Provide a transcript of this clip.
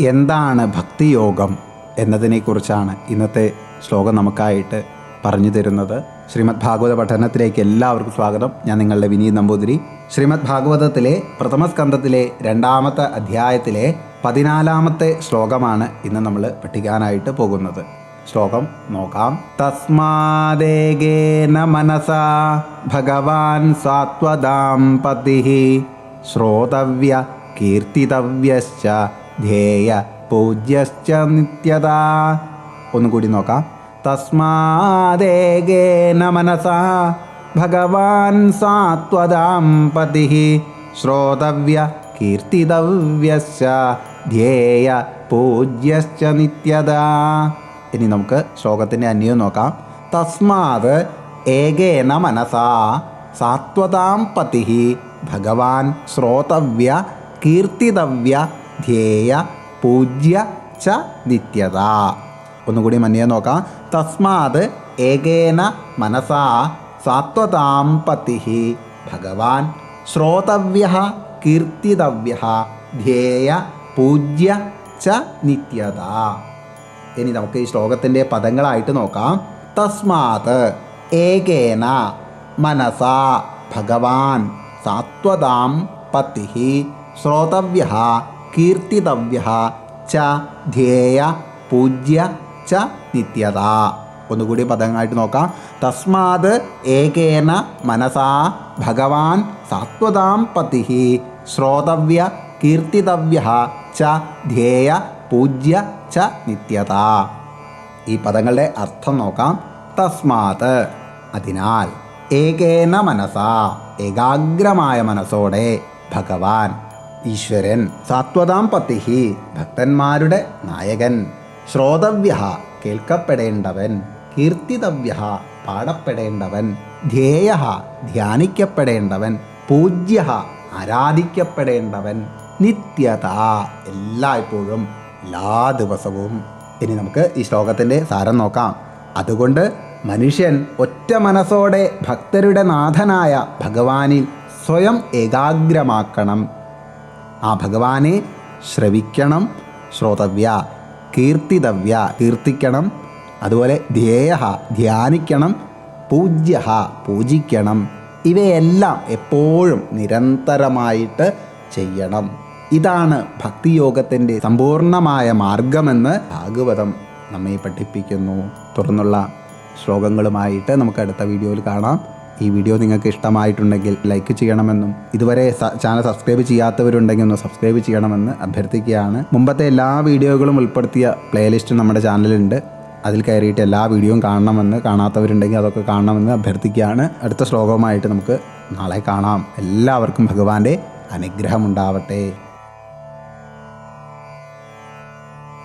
എന്താണ് ഭക്തിയോഗം എന്നതിനെക്കുറിച്ചാണ് ഇന്നത്തെ ശ്ലോകം നമുക്കായിട്ട് പറഞ്ഞു തരുന്നത്. ശ്രീമദ് ഭാഗവത പഠനത്തിലേക്ക് എല്ലാവർക്കും സ്വാഗതം. ഞാൻ നിങ്ങളുടെ വിനീത് നമ്പൂതിരി. ശ്രീമദ് ഭാഗവതത്തിലെ പ്രഥമ സ്കന്ധത്തിലെ രണ്ടാമത്തെ അധ്യായത്തിലെ പതിനാലാമത്തെ ശ്ലോകമാണ് ഇന്ന് നമ്മൾ പഠിക്കാനായിട്ട് പോകുന്നത്. ശ്ലോകം നോക്കാം. തസ്മാദേകേന മനസാ ഭഗവാൻ സാത്വദാം പതി ശ്രോതവ്യ കീർത്തിതവ്യശ്ച ധ്യേയ പൂജ്യശ്ച നിത്യത. ഒന്നുകൂടി നോക്കാം. തസ്മാദേകേന മനസ ഭഗവാൻ സാത്വതാം പതി. ശ്രോതവ്യ കീർത്തിതവ്യശ്ച ധ്യേയ പൂജ്യശ്ച നിത്യത. ഇനി നമുക്ക് ശ്ലോകത്തിന്റെ അന്യം നോക്കാം. തസ്മാത് ഏകേന മനസാ സാത്വതാം പതി. ഭഗവാൻ ശ്രോതവ്യ കീർത്തിതവ്യ ധ്യേയ പൂജ്യ ച നിത്യത. ഒന്നുകൂടി മന്യ നോക്കാം. തസ്മാത് ഏകേന മനസാ സാത്വതാം പതി ഭഗവാൻ ശ്രോതവ്യ കീർത്തിതവ്യ ധ്യേയ പൂജ്യ ച നിത്യത. ഇനി നമുക്ക് ഈ ശ്ലോകത്തിന്റെ പദങ്ങളായിട്ട് നോക്കാം. തസ്മാത് ഏകേന മനസാ ഭഗവാൻ സാത്വതാം പതി ശ്രോതവ്യ കീർത്തിതവ്യ ച ധ്യേയ പൂജ്യ ച നിത്യത. ഒന്നുകൂടി പദങ്ങളായിട്ട് നോക്കാം. തസ്മാത് ഏകേന മനസാ ഭഗവാൻ സാത്വതാം പതി. ശ്രോതവ്യ കീർത്തിതവ്യ ച ധ്യേയ പൂജ്യ ച നിത്യത. ഈ പദങ്ങളുടെ അർത്ഥം നോക്കാം. തസ്മാത്. അതിനാൽ ഏകേന മനസാ ഏകാഗ്രമായ മനസ്സോടെ ഭഗവാൻ ഈശ്വരൻ സാത്വതാം പത്തിഹി ഭക്തന്മാരുടെ നായകൻ. ശ്രോതവ്യ കേൾക്കപ്പെടേണ്ടവൻ കീർത്തിതവ്യ പാടപ്പെടേണ്ടവൻ ധ്യേയ ധ്യാനിക്കപ്പെടേണ്ടവൻ പൂജ്യ ആരാധിക്കപ്പെടേണ്ടവൻ നിത്യത എല്ലായ്പ്പോഴും എല്ലാ ദിവസവും. ഇനി നമുക്ക് ഈ ശ്ലോകത്തിന്റെ സാരം നോക്കാം. അതുകൊണ്ട് മനുഷ്യൻ ഒറ്റ മനസ്സോടെ ഭക്തരുടെ നാഥനായ ഭഗവാനിൽ സ്വയം ഏകാഗ്രമാക്കണം. ആ ഭഗവാനെ ശ്രവിക്കണം ശ്രോതവ്യ കീർത്തിതവ്യ കീർത്തിക്കണം അതുപോലെ ധ്യേയ ധ്യാനിക്കണം പൂജ്യ പൂജിക്കണം. ഇവയെല്ലാം എപ്പോഴും നിരന്തരമായിട്ട് ചെയ്യണം. ഇതാണ് ഭക്തിയോഗത്തിന്റെ സമ്പൂർണമായ മാർഗമെന്ന് ഭാഗവതം നമ്മെ പഠിപ്പിക്കുന്നു. തുടർന്നുള്ള ശ്ലോകങ്ങളുമായിട്ട് നമുക്ക് അടുത്ത വീഡിയോയിൽ കാണാം. ഈ വീഡിയോ നിങ്ങൾക്ക് ഇഷ്ടമായിട്ടുണ്ടെങ്കിൽ ലൈക്ക് ചെയ്യണമെന്നും ഇതുവരെ ചാനൽ സബ്സ്ക്രൈബ് ചെയ്യാത്തവരുണ്ടെങ്കിൽ ഒന്ന് സബ്സ്ക്രൈബ് ചെയ്യണമെന്ന് അഭ്യർത്ഥിക്കുകയാണ്. മുമ്പത്തെ എല്ലാ വീഡിയോകളും ഉൾപ്പെടുത്തിയ പ്ലേലിസ്റ്റ് നമ്മുടെ ചാനലിലുണ്ട് അതിൽ കയറിയിട്ട് എല്ലാ വീഡിയോയും കാണണമെന്ന് കാണാത്തവരുണ്ടെങ്കിൽ അതൊക്കെ കാണണമെന്ന് അഭ്യർത്ഥിക്കുകയാണ്. അടുത്ത ശ്ലോകവുമായിട്ട് നമുക്ക് നാളെ കാണാം. എല്ലാവർക്കും ഭഗവാന്റെ അനുഗ്രഹം ഉണ്ടാവട്ടെ